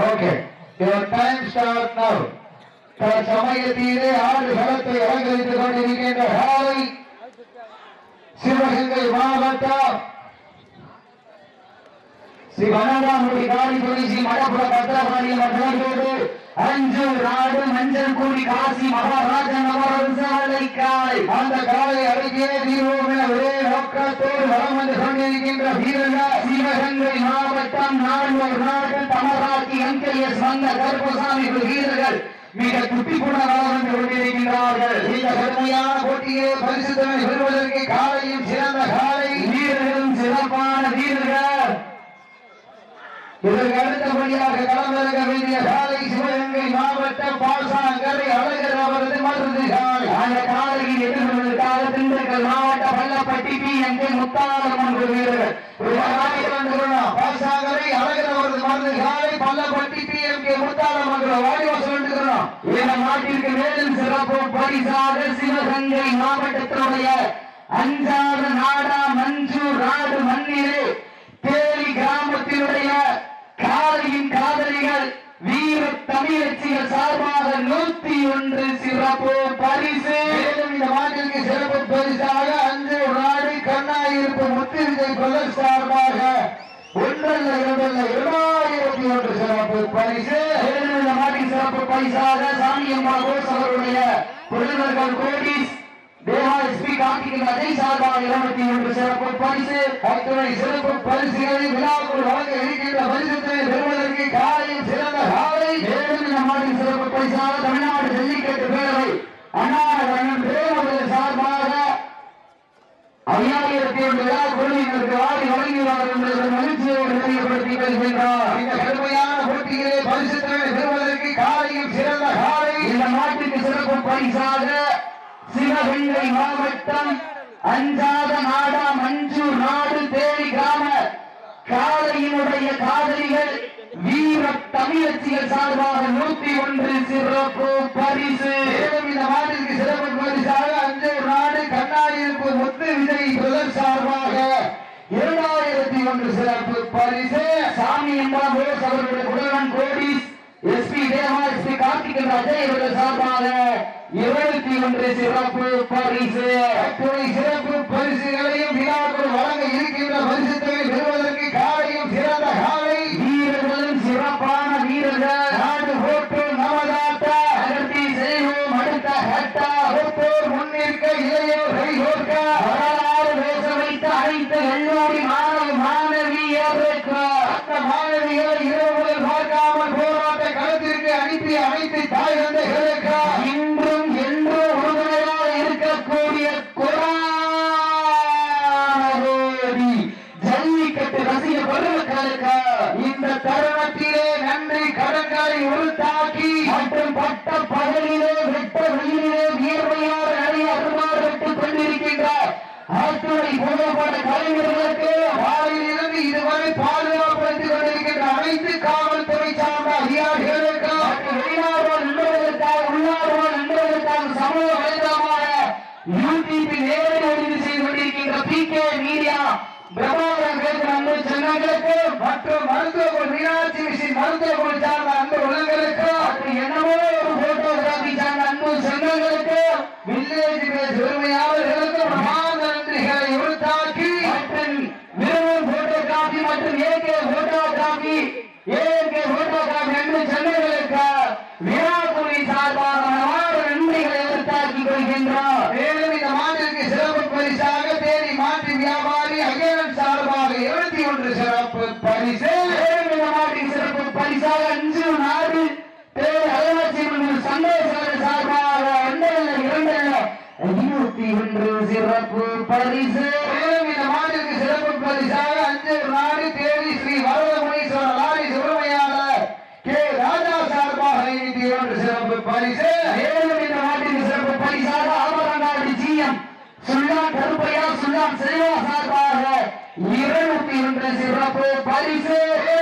Okay. Your time start now சமயத்திலே ஆறு களத்தை அலங்கரித்துக் கொண்டிருக்கின்ற காலை சிவகங்கை மாவட்டம் ஸ்ரீ வனராமுடி காளி ஸ்ரீ மடப்புற பத்திரபாணி மற்றோடு அஞ்சு நாடு மஞ்சள் கூடி காசி மகாராஜன் அவரது காலை. அந்த காலை அருகே தீர்வோம் என ஒரே நோக்கத்தோடு வளம் வந்து கொண்டிருக்கின்ற வீரர்கள் சிவகங்கை மாவட்டம் நான்கு நாடு தமராட்சி எம்கேஎஸ் வந்த கருப்பசாமி வீரர்கள் மிக துட்டிப்புண வளம் கொண்டிருக்கிறார்கள் இந்த கடுமையான போட்டியை பரிசுத்தனை பெறுவதற்கு காலையும் சிறந்த காலை. வீரர்களும் சிறப்பான வீரர்கள். இதற்கு அடுத்தபடியாக களமிறங்க வேண்டிய சாலை சிவகங்கை மாவட்டம் பாசாங்கரை அழகர் அவரது மருந்து காலை. அந்த காலையில் எதிர்கொள்வதற்காக திண்டுக்கல் மாவட்ட பள்ளப்பட்டி பி என் முத்தாளர் முத்தாளம் வீரர்கள். பாசாங்கரை அழகர் அவரது மருந்து காலை Pallapatti P M K Muthalam என்ற வாடிவாசல் வந்துக்கிறோம் இந்த நாட்டிற்கு மேலும் சிறப்பு பரிசாக சிவகங்கை மாவட்டத்தினுடைய அஞ்சாறு நாடா மஞ்சூர் நாடு மண்ணிலே தேனி கிராமத்தினுடைய காலையின் காதலிகள் வீர தமிழச்சிகள் சார்பாக நூத்தி ஒன்று சிறப்பு பரிசு மேலும் இந்த மாட்டிற்கு சிறப்பு பரிசாக அஞ்சு நாடு கண்ணாயிருப்பு முத்து விஜய் கொல்லர் சார்பாக ஒன்றல்ல இரண்டல்ல இரண்டாயிரத்தி ஒன்று சிறப்பு பரிசு. மேலும் சிறப்பு பரிசாக சாமியம்மா கோஸ் அவருடைய தொழிலர்கள் கோடிஸ் தேவா எஸ்பி கார்த்திகன் அஜய் சார்பாக இருபத்தி ஒன்று சிறப்பு பரிசு. அத்துறை சிறப்பு பரிசுகளை விழாவுக்குள் வழங்க இருக்கின்ற பரிசுத்தை பெறுவதற்கு காலையில் சிறந்த காலை. மேலும் இந்த மாட்டின் சிறப்பு பரிசாக தமிழ்நாடு ஜல்லிக்கட்டு பேரவை அண்ணா பேரவர்கள் சார்பாக ஐயாயிரத்தி ஒன்று விழா குழுவினருக்கு வாரி வழங்கினார் என்பதை மகிழ்ச்சியோடு வருகின்றார். இந்த போட்டியிலே பெறுவதற்கு காலையில் சிறந்த காலை. இந்த நாட்டுக்கு சிறப்பு பரிசாக சிவகங்கை மாவட்டம் அஞ்சாத நாடா மஞ்சு நாடு தேடி கிராம காலையினுடைய காதலிகள் வீர தமிழச்சிகள் சார்பாக நூத்தி ஒன்று சிறப்பு பரிசு மேலும் இந்த மாட்டிற்கு சிறப்பு பரிசாக அஞ்சூர் நாடு கண்ணாடியிருப்பு முத்து விஜய் பிரதர் சார்பாக இரண்டாயிரத்தி ஒன்று சிறப்பு பரிசு சாமி அம்மா போஸ் அவர்களுடைய குடவன் கோடிஸ் எஸ்பி தேவா எஸ்பி கார்த்திகன் அஜய் அவர்கள் சார்பாக இருபத்தி ஒன்று சிறப்பு பரிசு. சிறப்பு பரிசுகளையும் விழாக்கள் வழங்க இருக்கின்ற பெறுவதற்கு காலையும் சிறந்த காலை. வீரர்களும் சிறப்பான வீரர்கள். நாடு போட்டு நமதாட்ட செய்வோம் அடுத்த ஹட்டா ஒப்போர் முன்னிற்க இளையோர் வரலாறு பேச வைத்த அனைத்து கலைஞர்களுக்கு வாயிலிருந்து வருகின்றார் கொள்கின்றோம் மேலும் இந்த மாட்டிற்கு சிறப்பு பரிசாக தேடி மாட்டு வியாபாரி அகேரன் சார்பாக இருபத்தி ஒன்று சிறப்பு பரிசு மேலும் இந்த மாட்டின் சிறப்பு பரிசாக அஞ்சு நாடு தேடி அலைவாசி சந்தோஷம் சார்பாக ஒன்றல்ல இரண்டல்ல இருபத்தி ஒன்று சிறப்பு பரிசு மேலும் இந்த மாட்டிற்கு சிறப்பு பரிசாக அஞ்சு நாடு தேடி ஸ்ரீ வரதமுனீஸ்வரர் லாரி சுப்பிரமணியாளர் கே ராஜா சார்பாக இருபத்தி ஒன்று சிறப்பு பரிசு மேலும் இந்த நாட்டிற்கு சிறப்பு பரிசாக ஆபரங்காடு ஜிஎம் சுல்லான் கருப்பையா சுல்லான் செல்வா சார்பாக இருநூத்தி ஒன்று ஒன்று அப்போ பரிசு.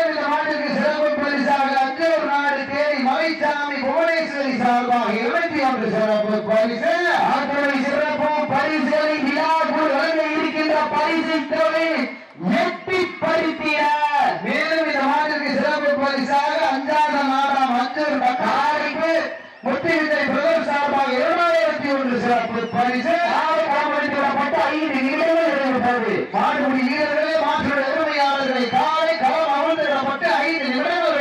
இந்த நாட்டுக்கு சிறப்பு பரிசாக அஞ்சூர் நாடு தேடி மலைச்சாமி புவனேஸ்வரி சார்பாக இருபத்தி ஒன்று சிறப்பு பரிசு. அத்துறை சிறப்பு பரிசுகளை விழாக்குள் வழங்க இருக்கின்ற பரிசு தொழில் எட்டி பறித்திட. மேலும் இந்த நாட்டுக்கு சிறப்பு பரிசாக அஞ்சாத நாடாம் அஞ்சூர் காரைக்கு முத்திவித்தை பிரதர் சார்பாக இருபதாயிரத்தி ஒன்று சிறப்பு பரிசு. ஆறு களப்படுத்தப்பட்ட ஐந்து நிலைகள் நிறைவுற்றது வீரர்களே மாற்றுடைய உரிமையாளர்களை காலை களம் அமர்ந்திடப்பட்டு ஐந்து நிமிடங்கள்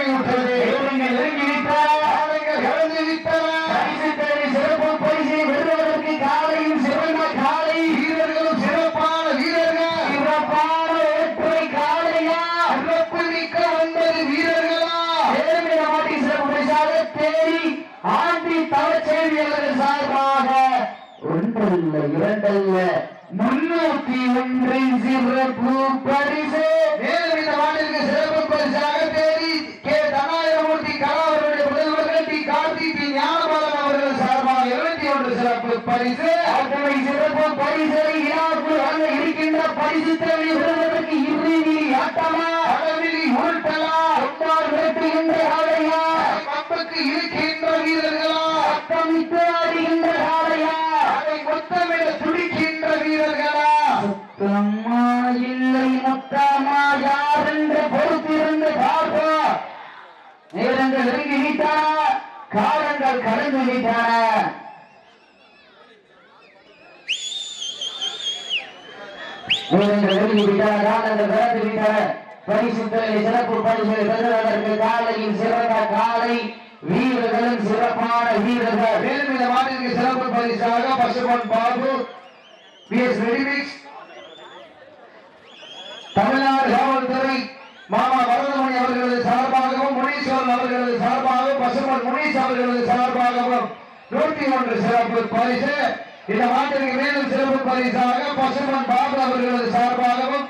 தேடி சிறப்பு பரிசை வெல்வதற்கு காலையும் சிறந்த காலை. வீரர்களும் சிறப்பான வீரர்கள். சிறப்பான ஒற்றை காலையா? சிறப்பு மிக்க ஒன்பது வீரர்களா? ஏழுமிட மாட்டி சிறப்பு பரிசாக தேடி ஆண்டி தவச்செய்தியாளர்கள் சார்பாக ஒன்றல்ல இரண்டல்ல முன்னூத்தி ஒன்றின் சிறப்பு பரிசு. விட்டன. காலங்கள் கடந்து விட்டன. வீரர்களும் சிறப்பான வீரர்கள். மேலும் இந்த மாட்டிற்கு சிறப்பு பரிசாக Pasumpon Babu P S ready mix Tamil Nadu காவல்துறை மாமா வரதமணி அவர்களது சார்பாகவும் பசுமன் முனீஸ் அவர்களது சார்பாகவும் நூற்றி ஒன்று சிறப்பு பரிசு. இந்த மாட்டிற்கு மேலும் சிறப்பு பரிசாக பசுமன் பாபு அவர்களது சார்பாகவும்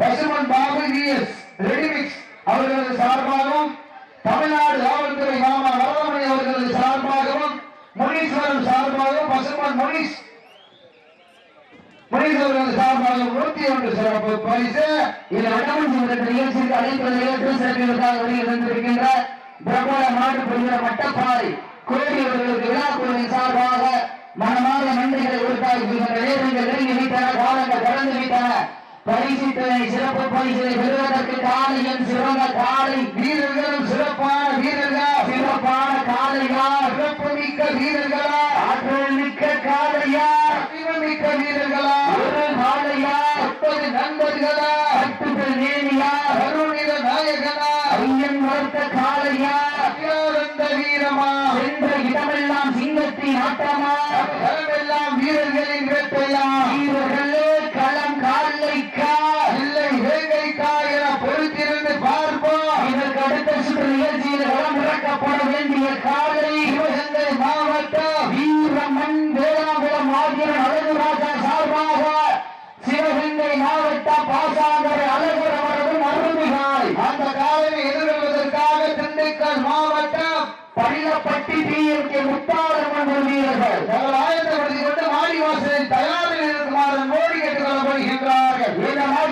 பசுமன் பாபு விஎஸ் ரெடிமிக்ஸ் அவர்களது சார்பாகவும் தமிழ்நாடு காவல்துறை மாமா வரதமணி அவர்களது சார்பாகவும் முனீஸ்வரன் சார்பாகவும் பசுமன் முனீஸ் முனீஸ்வரன் சார்பாக நூத்தி ஒன்று சிறப்பு பரிசு. இந்த வட்டமன் சுமந்த நிகழ்ச்சிக்கு அழைப்பது ஏற்று சிறப்பிற்காக வெளியில் இருந்திருக்கின்ற பிரபல மாடு பெறுகிற மட்டப்பாறை கோடி அவர்களுக்கு விழாக்குழுவின் சார்பாக மனமாக நன்றிகளை உருட்டாக்குகின்ற நேரங்கள் நெருங்கி விட்டன காலங்கள் கடந்து விட்டன பரிசுத்தனை சிறப்பு பரிசுகளை பெறுவதற்கு காலையும் சிறந்த காலை வீரர்களும் சிறப்பான வீரர்கள் சிறப்பான காலைகள். Mama.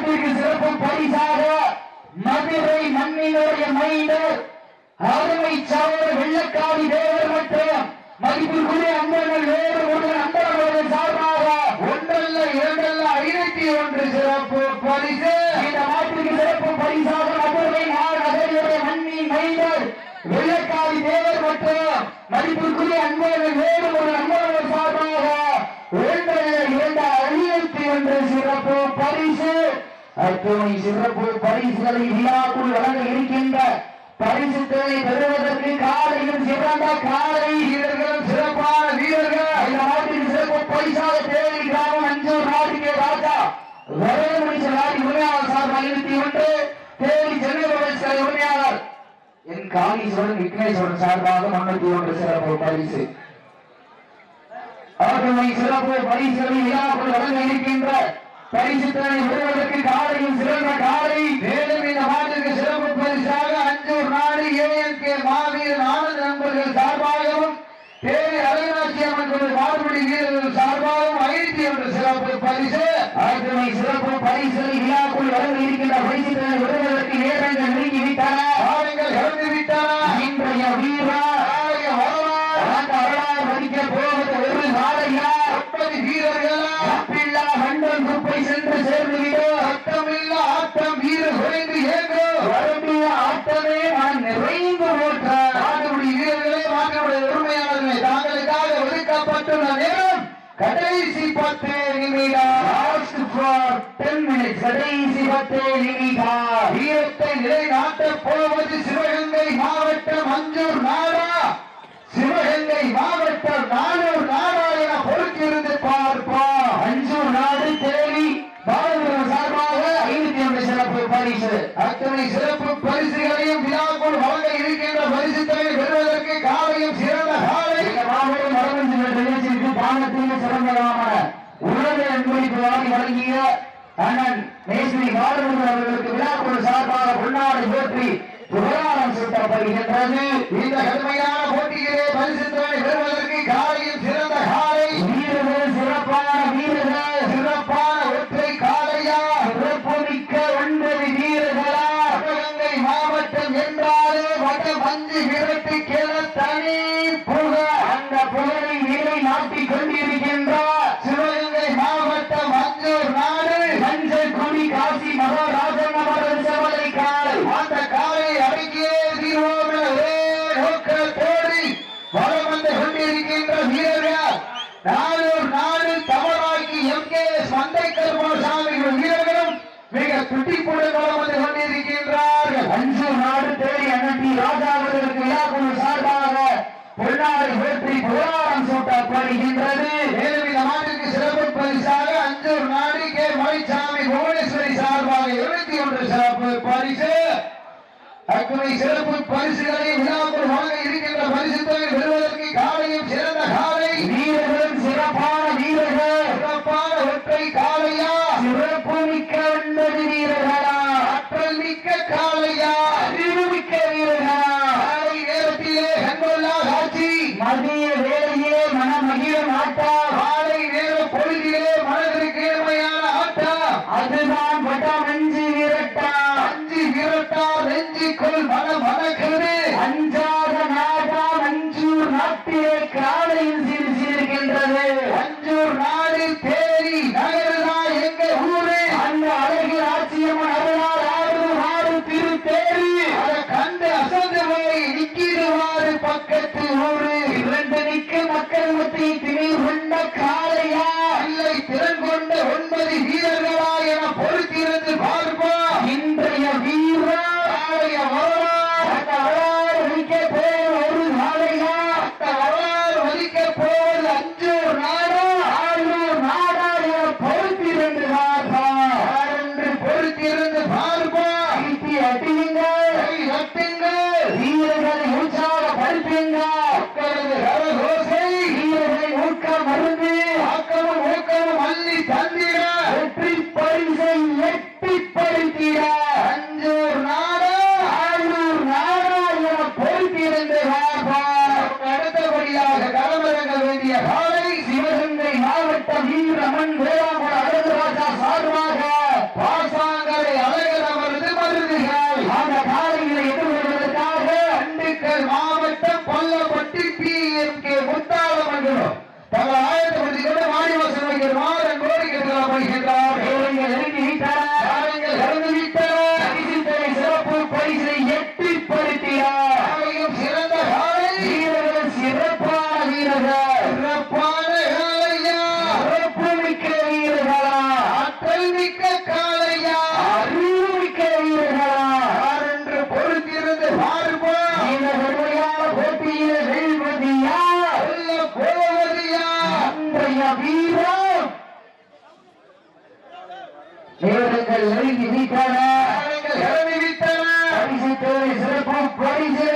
இந்த சிறப்பு பரிசாக மதுரை மண்ணினுடைய மைந்தர் அருமை சாவர் வெள்ளக்காரி தேவர் மற்றும் மதிப்பிற்குரிய அன்பர்கள் வேறு ஒரு அன்பர்கள் சார்பாக ஒன்றல்ல இரண்டல்ல ஐநூத்தி ஒன்று சிறப்பு பரிசு. இந்த நாட்டிற்கு சிறப்பு பரிசாக மதுரை மாநகரியுடைய மண்ணி மைந்தர் வெள்ளக்காரி தேவர் மற்றும் மதிப்பிற்குரிய அன்பர்கள் வேறு ஒரு அன்பர்கள் சார்பாக ஒன்றல்ல இரண்டு ஐநூத்தி ஒன்று சிறப்பு பரிசு அத்துணை சிறப்பு பரிசுகளை விழாக்குள் வழங்க இருக்கின்ற பரிசுகளை பெறுவதற்கு காலையும் சிறந்த காலை வீரர்களும் சிறப்பான வீரர்கள். இந்த நாட்டின் சிறப்பு பரிசாக தேவை. கிராமம் அஞ்சூர் நாட்டிலே ராஜா. வரதமணி நாடி உரிமையாளர் சார் ஐநூத்தி ஒன்று தேவி சென்னை பிரதேச உரிமையாளர். என் காளீஸ்வரன் விக்னேஸ்வரன் சார்பாக முன்னூத்தி ஒன்று சிறப்பு பரிசு. அவர்களை சிறப்பு பரிசுகளை விழாக்குள் வழங்க இருக்கின்ற பரிசுத்தனை பெறுவதற்கு காலையும் சிறந்த காலை. மேலும் இந்த மாட்டிற்கு சிறப்பு பரிசாக அஞ்சூர் நாடு ஏஎன்கே மாவீரன் ஆனந்த நண்பர்கள் சார்பாகவும் தேவி அலைநாட்சி அம்மன் கோவில் மாறுபடி வீரர்கள் சார்பாகவும் ஐநூத்தி ஒன்று சிறப்பு பரிசு. அத்துணை சிறப்பு பரிசு விழாக்குள் வழங்க கடைசி பத்திரிகார் வீரத்தை நிலைநாட்ட போவது சிவகங்கை மாவட்டம் மஞ்சூர் நாடா. சிவகங்கை மாவட்டம் நானூர் நாடா என பொறுத்திருந்து பார்ப்போம் மஞ்சூர் நாடு தேவி பாலபுரம் சார்பாக ஐநூத்தி ஒன்று சிறப்பு பரிசு. அத்தனை சிறப்பு பரிசுகளையும் விழாக்குள் வழங்க இருக்கின்ற பரிசு தொகை பெறுவதற்கு காலையும் சிறந்த காலை. மாவட்டம் வரவஞ்சு நிகழ்ச்சிக்கு பாலத்திலே சிறந்ததான உலக என்பதை வழங்கிய அண்ணன் பாடுபவர்களுக்கு விழாக்குழு சார்பாக உள்நாடு போற்றி புகழாரம் சூட்டப்படுகின்றது இந்த கடுமையான போட்டியிலே பரிசு திறனை பெறுவதற்கு காலையில் சிறந்த காலை வீரர்கள் சிறப்பான வீரர்கள் சிறப்பான மாவட்டம் என்றாலே வட பஞ்சு அத்துணை சிறப்பு பரிசுகளை விழாக்கள் வாங்க இருக்கின்ற பரிசு தொகை பெறுவதற்கு கொள் மன மன கருதி அஞ்சாத நாடா மஞ்சூர் நாட்டிலே காலையில் வருகிறோம் நேரங்கள் நெருங்கி விட்டன. நேரங்கள் நெருங்கி விட்டன. பரிசு தேவை சிறப்பு பரிசு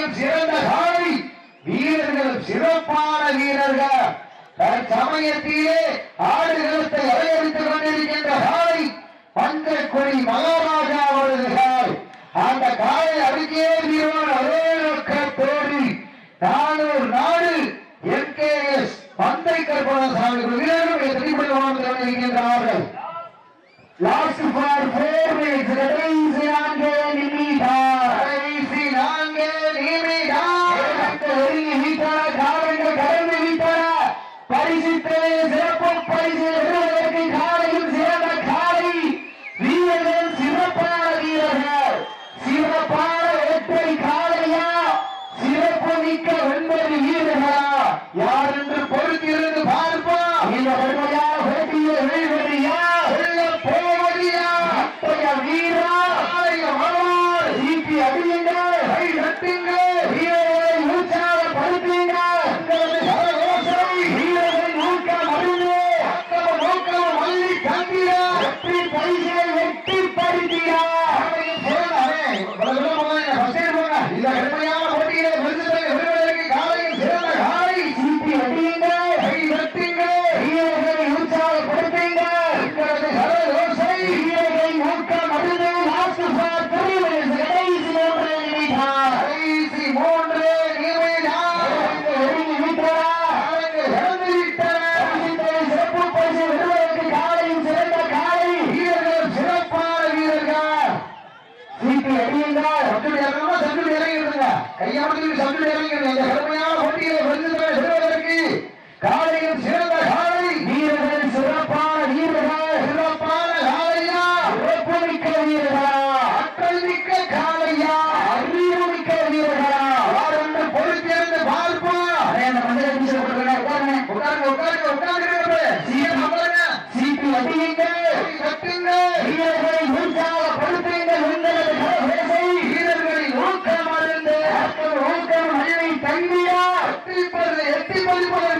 காலையும் சிறந்த காலை வீரர்கள் சிறப்பான வீரர்கள். தற்சமயத்திலே ஆடுகளத்தை அலங்கரித்துக் கொண்டிருக்கின்ற காலை பஞ்சக்குடி மகாராஜா அவரது அந்த காலை அருகே வீரன் அதே நோக்கத்தோடு நானூர் நாடு என் கே எஸ் பந்தை கற்பனை சாமி வீரர்கள் எப்படி கொண்டு வாழ்ந்து தமிழக পরিবারের